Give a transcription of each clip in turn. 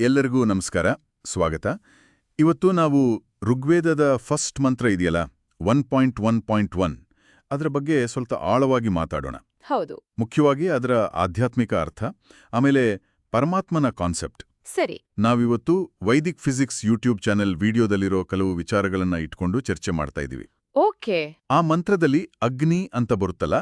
ಎಲ್ಲರಿಗೂ ನಮಸ್ಕಾರ ಸ್ವಾಗತ. ಇವತ್ತು ನಾವು ಋಗ್ವೇದದ ಫಸ್ಟ್ ಮಂತ್ರ ಇದೆಯಲ್ಲ one point one point one ಅದರ ಬಗ್ಗೆ ಸ್ವಲ್ಪ ಆಳವಾಗಿ ಮಾತಾಡೋಣ. ಹೌದು. ಮುಖ್ಯವಾಗಿ ಅದರ ಆಧ್ಯಾತ್ಮಿಕ ಅರ್ಥ ಆಮೇಲೆ ಪರಮಾತ್ಮನ ಕಾನ್ಸೆಪ್ಟ್. ಸರಿ. ನಾವಿವತ್ತು ವೈದಿಕ್ ಫಿಸಿಕ್ಸ್ ಯೂಟ್ಯೂಬ್ ಚಾನೆಲ್ ವಿಡಿಯೋದಲ್ಲಿರೋ ಕೆಲವು ವಿಚಾರಗಳನ್ನ ಇಟ್ಕೊಂಡು ಚರ್ಚೆ ಮಾಡ್ತಾ ಇದೀವಿ. ಓಕೆ. ಆ ಮಂತ್ರದಲ್ಲಿ ಅಗ್ನಿ ಅಂತ ಬರುತ್ತಲ್ಲ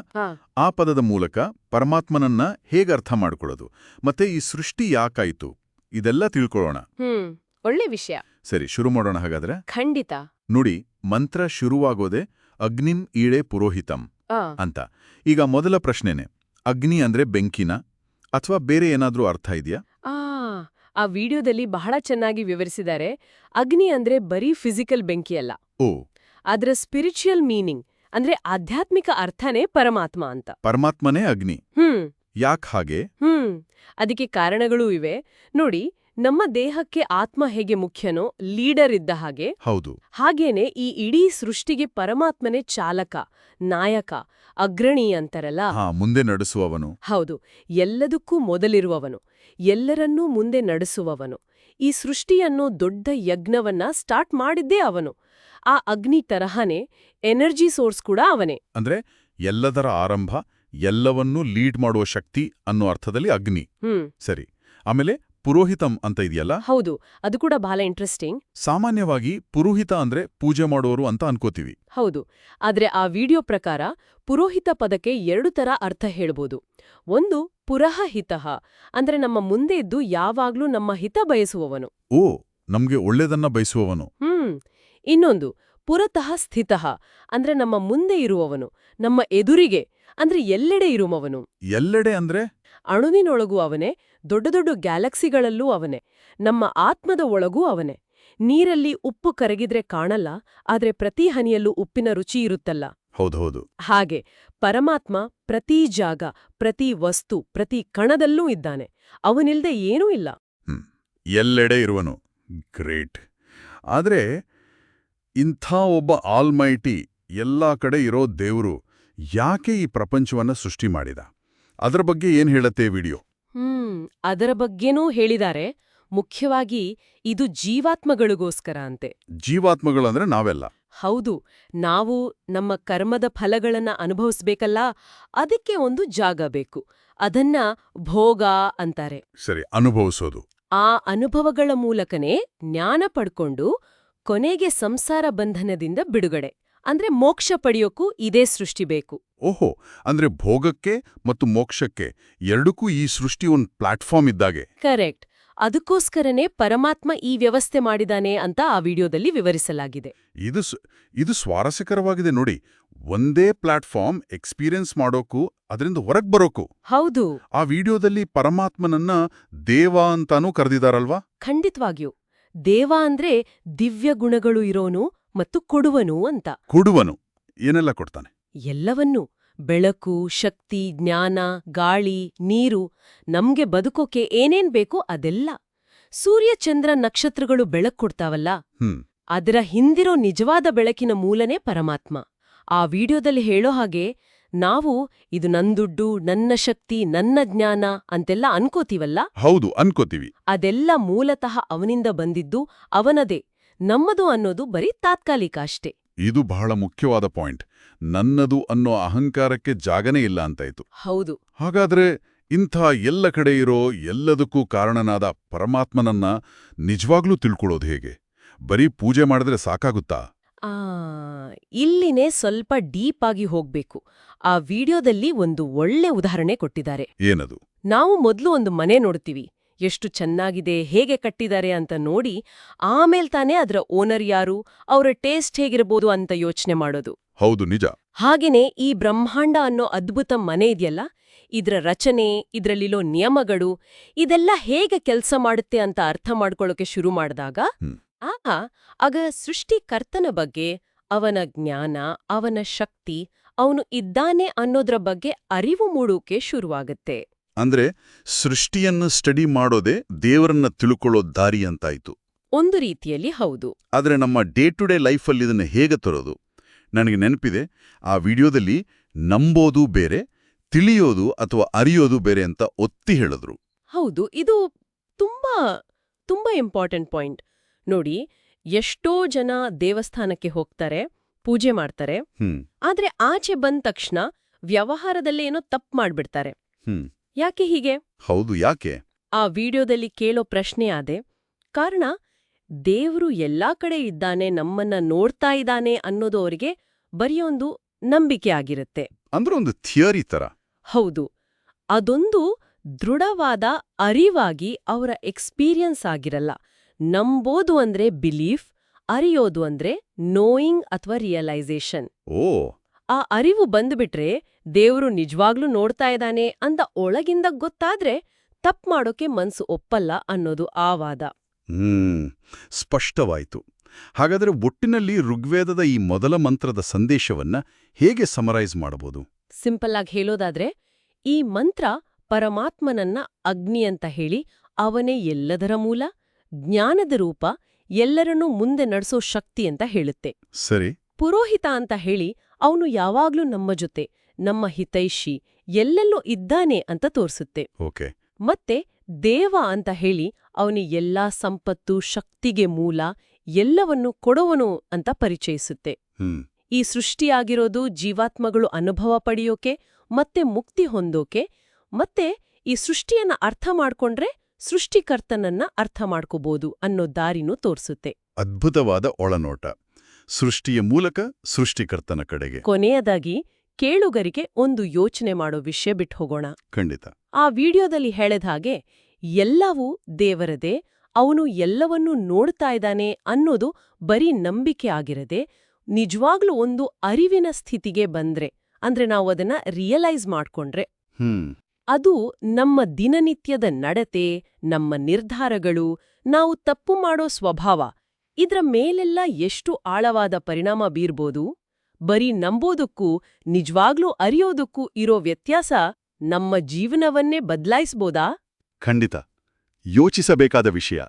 ಆ ಪದದ ಮೂಲಕ ಪರಮಾತ್ಮನನ್ನ ಹೇಗೆ ಅರ್ಥ ಮಾಡಿಕೊಳ್ಳೋದು ಮತ್ತೆ ಈ ಸೃಷ್ಟಿ ಯಾಕಾಯ್ತು ಇದೆಲ್ಲ ತಿಳ್ಕೊಳ್ಳೋಣ. ಹ್ಮ್ ಒಳ್ಳೆ ವಿಷಯ. ಸರಿ ಶುರು ಮಾಡೋಣ ಹಾಗಾದ್ರೆ? ಖಂಡಿತ. ನೋಡಿ ಮಂತ್ರ ಶುರುವಾಗೋದೆ ಅಗ್ನಿಂ ಈಳೆ ಪುರೋಹಿತಂ ಅಂತ. ಈಗ ಮೊದಲ ಪ್ರಶ್ನೆನೆ ಅಗ್ನಿ ಅಂದ್ರೆ ಬೆಂಕಿನ? ಅಥವಾ ಬೇರೆ ಏನಾದ್ರೂ ಅರ್ಥ ಇದೆಯಾ? ಆ ಆ ವಿಡಿಯೋದಲ್ಲಿ ಬಹಳ ಚೆನ್ನಾಗಿ ವಿವರಿಸಿದ್ದಾರೆ. ಅಗ್ನಿ ಅಂದ್ರೆ ಬರೀ ಫಿಸಿಕಲ್ ಬೆಂಕಿ ಅಲ್ಲ. ಓ. ಅದರ ಸ್ಪಿರಿಚುಯಲ್ ಮೀನಿಂಗ್ ಅಂದ್ರೆ ಆಧ್ಯಾತ್ಮಿಕ ಅರ್ಥನೇ ಪರಮಾತ್ಮ ಅಂತ. ಪರಮಾತ್ಮನೇ ಅಗ್ನಿ. ಹ್ಮ್. ಯಾಕ್ ಹಾಗೆ? ಹ್ಮ್ ಅದಕ್ಕೆ ಕಾರಣಗಳೂ ಇವೆ. ನೋಡಿ ನಮ್ಮ ದೇಹಕ್ಕೆ ಆತ್ಮ ಹೇಗೆ ಮುಖ್ಯನೋ ಲೀಡರ್ ಇದ್ದ ಹಾಗೆ. ಹೌದು. ಹಾಗೇನೆ ಈ ಇಡೀ ಸೃಷ್ಟಿಗೆ ಪರಮಾತ್ಮನೇ ಚಾಲಕ ನಾಯಕ ಅಗ್ರಣಿ ಅಂತಾರಲ್ಲ. ಮುಂದೆ ನಡೆಸುವವನು. ಹೌದು ಎಲ್ಲದಕ್ಕೂ ಮೊದಲಿರುವವನು ಎಲ್ಲರನ್ನೂ ಮುಂದೆ ನಡೆಸುವವನು. ಈ ಸೃಷ್ಟಿಯನ್ನು ದೊಡ್ಡ ಯಜ್ಞವನ್ನ ಸ್ಟಾರ್ಟ್ ಮಾಡಿದ್ದೇ ಅವನು. ಆ ಅಗ್ನಿ ತರಹನೇ ಎನರ್ಜಿ ಸೋರ್ಸ್ ಕೂಡ ಅವನೇ. ಅಂದ್ರೆ ಎಲ್ಲದರ ಆರಂಭ ಎಲ್ಲವನ್ನೂ ಲೀಡ್ ಮಾಡುವ ಶಕ್ತಿ ಅನ್ನೋ ಅರ್ಥದಲ್ಲಿ ಅಗ್ನಿ. ಸರಿ ಆಮೇಲೆ ಪುರೋಹಿತಂ ಅಂತ ಇದೆಯಲ್ಲ? ಹೌದು ಅದು ಕೂಡ ಬಹಳ ಇಂಟ್ರೆಸ್ಟಿಂಗ್ ಸಾಮಾನ್ಯವಾಗಿ ಪುರೋಹಿತ ಅಂದ್ರೆ ಪೂಜೆ ಮಾಡೋರು ಅಂತ ಅನ್ಕೋತೀವಿ. ಹೌದು ಆದ್ರೆ ಆ ವಿಡಿಯೋ ಪ್ರಕಾರ ಪುರೋಹಿತ ಪದಕ್ಕೆ ಎರಡು ತರ ಅರ್ಥ ಹೇಳ್ಬೋದು. ಒಂದು ಪುರಹ ಹಿತಃ ಅಂದ್ರೆ ನಮ್ಮ ಮುಂದೆ ಇದ್ದು ಯಾವಾಗ್ಲೂ ನಮ್ಮ ಹಿತ ಬಯಸುವವನು. ಓ ನಮ್ಗೆ ಒಳ್ಳೇದನ್ನ ಬಯಸುವವನು. ಹ್ಮ್ ಇನ್ನೊಂದು ಪುರತಃ ಸ್ಥಿತಃ ಅಂದ್ರೆ ನಮ್ಮ ಮುಂದೆ ಇರುವವನು ನಮ್ಮ ಎದುರಿಗೆ ಅಂದ್ರೆ ಎಲ್ಲೆಡೆ ಇರುವವನು ಎಲ್ಲೆಡೆ ಅಂದ್ರೆ? ಅಣುವಿನೊಳಗೂ ಅವನೇ ದೊಡ್ಡ ದೊಡ್ಡ ಗ್ಯಾಲಕ್ಸಿಗಳಲ್ಲೂ ಅವನೇ ನಮ್ಮ ಆತ್ಮದ ಒಳಗೂ ಅವನೇ. ನೀರಲ್ಲಿ ಉಪ್ಪು ಕರಗಿದ್ರೆ ಕಾಣಲ್ಲ ಆದ್ರೆ ಪ್ರತಿ ಹನಿಯಲ್ಲೂ ಉಪ್ಪಿನ ರುಚಿ ಇರುತ್ತಲ್ಲ. ಹೌದೌದು. ಹಾಗೆ ಪರಮಾತ್ಮ ಪ್ರತಿ ಜಾಗ ಪ್ರತಿ ವಸ್ತು ಪ್ರತಿ ಕಣದಲ್ಲೂ ಇದ್ದಾನೆ. ಅವನಿಲ್ದೆ ಏನೂ ಇಲ್ಲ. ಎಲ್ಲೆಡೆ ಇರುವನು. ಗ್ರೇಟ್. ಆದ್ರೆ ಇಂಥ ಒಬ್ಬ ಆಲ್ಮೈಟಿ ಎಲ್ಲಾ ಕಡೆ ಇರೋ ದೇವ್ರು ಯಾಕೆ ಈ ಪ್ರಪಂಚವನ್ನ ಸೃಷ್ಟಿ ಮಾಡಿದ? ಅದರ ಬಗ್ಗೆ ಏನ್ ಹೇಳತ್ತೆ ವಿಡಿಯೋ? ಹ್ಮ್ ಅದರ ಬಗ್ಗೆನೂ ಹೇಳಿದಾರೆ ಮುಖ್ಯವಾಗಿ ಇದು ಜೀವಾತ್ಮಗಳಿಗೋಸ್ಕರ ಅಂತೆ. ಜೀವಾತ್ಮಗಳು ಅಂದ್ರೆ ನಾವೆಲ್ಲ. ಹೌದು ನಾವು ನಮ್ಮ ಕರ್ಮದ ಫಲಗಳನ್ನ ಅನುಭವಿಸ್ಬೇಕಲ್ಲ ಅದಕ್ಕೆ ಒಂದು ಜಾಗ ಬೇಕು. ಅದನ್ನ ಭೋಗ ಅಂತಾರೆ. ಸರಿ ಅನುಭವಿಸೋದು. ಆ ಅನುಭವಗಳ ಮೂಲಕನೇ ಜ್ಞಾನ ಪಡ್ಕೊಂಡು ಕೊನೆಗೆ ಸಂಸಾರ ಬಂಧನದಿಂದ ಬಿಡುಗಡೆ. ಅಂದ್ರೆ ಮೋಕ್ಷ ಪಡೆಯೋಕ್ಕೂ ಇದೇ ಸೃಷ್ಟಿ ಬೇಕು. ಓಹೋ ಅಂದ್ರೆ ಭೋಗಕ್ಕೆ ಮತ್ತು ಮೋಕ್ಷಕ್ಕೆ ಎರಡಕ್ಕೂ ಈ ಸೃಷ್ಟಿ ಒಂದು ಪ್ಲಾಟ್ಫಾರ್ಮ್ ಇದ್ದಾಗೆ. ಕರೆಕ್ಟ್. ಅದಕ್ಕೋಸ್ಕರನೇ ಪರಮಾತ್ಮ ಈ ವ್ಯವಸ್ಥೆ ಮಾಡಿದಾನೆ ಅಂತ ಆ ವಿಡಿಯೋದಲ್ಲಿ ವಿವರಿಸಲಾಗಿದೆ. ಇದು ಇದು ಸ್ವಾರಸ್ಯಕರವಾಗಿದೆ ನೋಡಿ. ಒಂದೇ ಪ್ಲಾಟ್ಫಾರ್ಮ್ ಎಕ್ಸ್ಪೀರಿಯನ್ಸ್ ಮಾಡೋಕು ಅದರಿಂದ ಹೊರಗ್ ಬರೋಕು. ಹೌದು. ಆ ವಿಡಿಯೋದಲ್ಲಿ ಪರಮಾತ್ಮನನ್ನ ದೇವ ಅಂತಾನೂ ಕರೆದಿದಾರಲ್ವಾ? ಖಂಡಿತವಾಗಿಯೂ. ದೇವ ಅಂದ್ರೆ ದಿವ್ಯ ಗುಣಗಳು ಇರೋನು ಮತ್ತು ಕೊಡುವನು ಅಂತ. ಕೊಡುವನು ಏನೆಲ್ಲ ಕೊಡ್ತಾನೆ? ಎಲ್ಲವನ್ನೂ ಬೆಳಕು ಶಕ್ತಿ ಜ್ಞಾನ ಗಾಳಿ ನೀರು ನಮ್ಗೆ ಬದುಕೋಕೆ ಏನೇನ್ ಬೇಕೋ ಅದೆಲ್ಲ. ಸೂರ್ಯ ಚಂದ್ರ ನಕ್ಷತ್ರಗಳು ಬೆಳಕ್ ಕೊಡ್ತಾವಲ್ಲ ಹ್ಮ್. ಅದರ ಹಿಂದಿರೋ ನಿಜವಾದ ಬೆಳಕಿನ ಮೂಲನೇ ಪರಮಾತ್ಮ. ಆ ವಿಡಿಯೋದಲ್ಲಿ ಹೇಳೋ ಹಾಗೆ ನಾವು ಇದು ನಂದುಡ್ಡು ನನ್ನ ಶಕ್ತಿ ನನ್ನ ಜ್ಞಾನ ಅಂತೆಲ್ಲ ಅನ್ಕೋತೀವಲ್ಲ? ಹೌದು ಅನ್ಕೋತೀವಿ. ಅದೆಲ್ಲ ಮೂಲತಃ ಅವನಿಂದ ಬಂದಿದ್ದು ಅವನದೇ. ನಮ್ಮದು ಅನ್ನೋದು ಬರೀ ತಾತ್ಕಾಲಿಕ ಅಷ್ಟೇ. ಇದು ಬಹಳ ಮುಖ್ಯವಾದ ಪಾಯಿಂಟ್. ನನ್ನದು ಅನ್ನೋ ಅಹಂಕಾರಕ್ಕೆ ಜಾಗನೇ ಇಲ್ಲ ಅಂತಾಯ್ತು. ಹೌದು. ಹಾಗಾದ್ರೆ ಇಂಥ ಎಲ್ಲ ಕಡೆ ಇರೋ ಎಲ್ಲದಕ್ಕೂ ಕಾರಣನಾದ ಪರಮಾತ್ಮನನ್ನ ನಿಜವಾಗ್ಲೂ ತಿಳ್ಕೊಳ್ಳೋದು ಹೇಗೆ? ಬರೀ ಪೂಜೆ ಮಾಡಿದ್ರೆ ಸಾಕಾಗುತ್ತಾ? ಆ ಇಲ್ಲಿನೇ ಸ್ವಲ್ಪ ಡೀಪ್ ಆಗಿ ಹೋಗ್ಬೇಕು. ಆ ವಿಡಿಯೋದಲ್ಲಿ ಒಂದು ಒಳ್ಳೆ ಉದಾಹರಣೆ ಕೊಟ್ಟಿದ್ದಾರೆ. ಏನದು? ನಾವು ಮೊದಲು ಒಂದು ಮನೆ ನೋಡ್ತೀವಿ. ಎಷ್ಟು ಚೆನ್ನಾಗಿದೆ ಹೇಗೆ ಕಟ್ಟಿದ್ದಾರೆ ಅಂತ ನೋಡಿ ಆಮೇಲೆ ತಾನೇ ಅದರ ಓನರ್ ಯಾರು ಅವರ ಟೇಸ್ಟ್ ಹೇಗಿರಬಹುದು ಅಂತ ಯೋಚನೆ ಮಾಡೋದು. ಹೌದು ನಿಜ. ಹಾಗೇನೆ ಈ ಬ್ರಹ್ಮಾಂಡ ಅನ್ನೋ ಅದ್ಭುತ ಮನೆ ಇದೆಯಲ್ಲ ಇದರ ರಚನೆ ಇದರಲ್ಲಿರೋ ನಿಯಮಗಳು ಇದೆಲ್ಲ ಹೇಗೆ ಕೆಲಸ ಮಾಡುತ್ತೆ ಅಂತ ಅರ್ಥ ಮಾಡ್ಕೊಳ್ಳೋಕೆ ಶುರು ಮಾಡಿದಾಗ. ಆಗ ಆಗ ಸೃಷ್ಟಿಕರ್ತನ ಬಗ್ಗೆ ಅವನ ಜ್ಞಾನ ಅವನ ಶಕ್ತಿ ಅವನು ಇದ್ದಾನೆ ಅನ್ನೋದ್ರ ಬಗ್ಗೆ ಅರಿವು ಮೂಡೋಕೆ ಶುರುವಾಗತ್ತೆ. ಅಂದ್ರೆ ಸೃಷ್ಟಿಯನ್ನು ಸ್ಟಡಿ ಮಾಡೋದೇ ದೇವರನ್ನ ತಿಳ್ಕೊಳ್ಳೋ ದಾರಿ ಅಂತಾಯ್ತು. ಒಂದು ರೀತಿಯಲ್ಲಿ ಹೌದು. ಆದ್ರೆ ನಮ್ಮ ಡೇ ಟು ಡೇ ಲೈಫಲ್ಲಿ ಇದನ್ನ ಹೇಗೆ ತರೋದು? ನನಗೆ ನೆನಪಿದೆ ಆ ವಿಡಿಯೋದಲ್ಲಿ ನಂಬೋದು ಬೇರೆ ತಿಳಿಯೋದು ಅಥವಾ ಅರಿಯೋದು ಬೇರೆ ಅಂತ ಒತ್ತಿ ಹೇಳಿದ್ರು. ಹೌದು ಇದು ತುಂಬಾ ತುಂಬಾ ಇಂಪಾರ್ಟೆಂಟ್ ಪಾಯಿಂಟ್. ನೋಡಿ ಎಷ್ಟೋ ಜನ ದೇವಸ್ಥಾನಕ್ಕೆ ಹೋಗ್ತಾರೆ ಪೂಜೆ ಮಾಡ್ತಾರೆ ಆದ್ರೆ ಆಚೆ ಬಂದ ತಕ್ಷಣ ವ್ಯವಹಾರದಲ್ಲೇ ಏನೋ ತಪ್ಪು ಮಾಡ್ಬಿಡ್ತಾರೆ. ಹ್ಮ್. ಯಾಕೆ ಹೀಗೆ? ಹೌದು ಯಾಕೆ? ಆ ವಿಡಿಯೋದಲ್ಲಿ ಕೇಳೋ ಪ್ರಶ್ನೆ ಆದೆ ಕಾರಣ ದೇವ್ರು ಎಲ್ಲಾ ಕಡೆ ಇದ್ದಾನೆ ನಮ್ಮನ್ನ ನೋಡ್ತಾ ಇದ್ದಾನೆ ಅನ್ನೋದು ಅವರಿಗೆ ಬರೆಯೊಂದು ನಂಬಿಕೆ ಆಗಿರುತ್ತೆ. ಅಂದ್ರೆ ಒಂದು ಥಿಯರಿ ತರ ಹೌದು ಅದೊಂದು ದೃಢವಾದ ಅರಿವಾಗಿ ಅವರ ಎಕ್ಸ್ಪೀರಿಯನ್ಸ್ ಆಗಿರಲ್ಲ. ನಂಬೋದು ಅಂದ್ರೆ ಬಿಲೀಫ್ ಅರಿಯೋದು ಅಂದ್ರೆ ನೋಯಿಂಗ್ ಅಥವಾ ರಿಯಲೈಸೇಷನ್ ಓ ಆ ಅರಿವು ಬಂದ್ಬಿಟ್ರೆ ದೇವ್ರು ನಿಜವಾಗ್ಲೂ ನೋಡ್ತಾ ಇದ್ದಾನೆ ಅಂತ ಒಳಗಿಂದ ಗೊತ್ತಾದ್ರೆ ತಪ್ಪು ಮಾಡೋಕೆ ಮನ್ಸು ಒಪ್ಪಲ್ಲ ಅನ್ನೋದು ಆ ವಾದ. ಹ್ಮ್ ಸ್ಪಷ್ಟವಾಯ್ತು. ಹಾಗಾದ್ರೆ ಒಟ್ಟಿನಲ್ಲಿ ಋಗ್ವೇದದ ಈ ಮೊದಲ ಮಂತ್ರದ ಸಂದೇಶವನ್ನ ಹೇಗೆ ಸಮರೈಸ್ ಮಾಡಬಹುದು ಸಿಂಪಲ್ ಆಗಿ ಹೇಳೋದಾದ್ರೆ ಈ ಮಂತ್ರ ಪರಮಾತ್ಮನನ್ನ ಅಗ್ನಿ ಅಂತ ಹೇಳಿ ಅವನೇ ಎಲ್ಲದರ ಮೂಲ ಜ್ಞಾನದ ರೂಪ ಎಲ್ಲರನ್ನೂ ಮುಂದೆ ನಡೆಸೋ ಶಕ್ತಿ ಅಂತ ಹೇಳುತ್ತೆ. ಸರಿ. ಪುರೋಹಿತ ಅಂತ ಹೇಳಿ ಅವನು ಯಾವಾಗ್ಲೂ ನಮ್ಮ ಜೊತೆ ನಮ್ಮ ಹಿತೈಷಿ ಎಲ್ಲೆಲ್ಲೂ ಇದ್ದಾನೆ ಅಂತ ತೋರಿಸುತ್ತೆ. ಓಕೆ. ಮತ್ತೆ ದೇವ ಅಂತ ಹೇಳಿ ಅವನಿ ಎಲ್ಲಾ ಸಂಪತ್ತು ಶಕ್ತಿಗೆ ಮೂಲ ಎಲ್ಲವನ್ನೂ ಕೊಡುವನು ಅಂತ ಪರಿಚಯಿಸುತ್ತೆ. ಈ ಸೃಷ್ಟಿಯಾಗಿರೋದು ಜೀವಾತ್ಮಗಳು ಅನುಭವ ಪಡೆಯೋಕೆ ಮತ್ತೆ ಮುಕ್ತಿ ಹೊಂದೋಕೆ ಮತ್ತೆ ಈ ಸೃಷ್ಟಿಯನ್ನ ಅರ್ಥ ಮಾಡ್ಕೊಂಡ್ರೆ ಸೃಷ್ಟಿಕರ್ತನನ್ನ ಅರ್ಥ ಮಾಡ್ಕೋಬಹುದು ಅನ್ನೋ ದಾರಿನೂ ತೋರಿಸುತ್ತೆ. ಅದ್ಭುತವಾದ ಒಳನೋಟ. ಸೃಷ್ಟಿಯ ಮೂಲಕ ಸೃಷ್ಟಿಕರ್ತನ ಕಡೆಗೆ. ಕೊನೆಯದಾಗಿ ಕೇಳುಗರಿಗೆ ಒಂದು ಯೋಚನೆ ಮಾಡೋ ವಿಷಯ ಬಿಟ್ಟು ಹೋಗೋಣ. ಖಂಡಿತ. ಆ ವಿಡಿಯೋದಲ್ಲಿ ಹೇಳದ ಹಾಗೆ ಎಲ್ಲವೂ ದೇವರದೇ ಅವನು ಎಲ್ಲವನ್ನೂ ನೋಡ್ತಾ ಇದ್ದಾನೆ ಅನ್ನೋದು ಬರೀ ನಂಬಿಕೆ ಆಗಿರದೆ ನಿಜವಾಗ್ಲೂ ಒಂದು ಅರಿವಿನ ಸ್ಥಿತಿಗೆ ಬಂದ್ರೆ ಅಂದ್ರೆ ನಾವು ಅದನ್ನ ರಿಯಲೈಸ್ ಮಾಡ್ಕೊಂಡ್ರೆ. ಅದು ನಮ್ಮ ದಿನನಿತ್ಯದ ನಡತೆ ನಮ್ಮ ನಿರ್ಧಾರಗಳು ನಾವು ತಪ್ಪು ಮಾಡೋ ಸ್ವಭಾವ ಇದ್ರ ಮೇಲೆಲ್ಲ ಎಷ್ಟು ಆಳವಾದ ಪರಿಣಾಮ ಬೀರ್ಬೋದು, ಬರೀ ನಂಬೋದಕ್ಕೂ, ನಿಜವಾಗ್ಲೂ ಅರಿಯೋದಕ್ಕೂ ಇರೋ ವ್ಯತ್ಯಾಸ ನಮ್ಮ ಜೀವನವನ್ನೇ ಬದಲಾಯಿಸ್ಬೋದಾ? ಖಂಡಿತ. ಯೋಚಿಸಬೇಕಾದ ವಿಷಯ.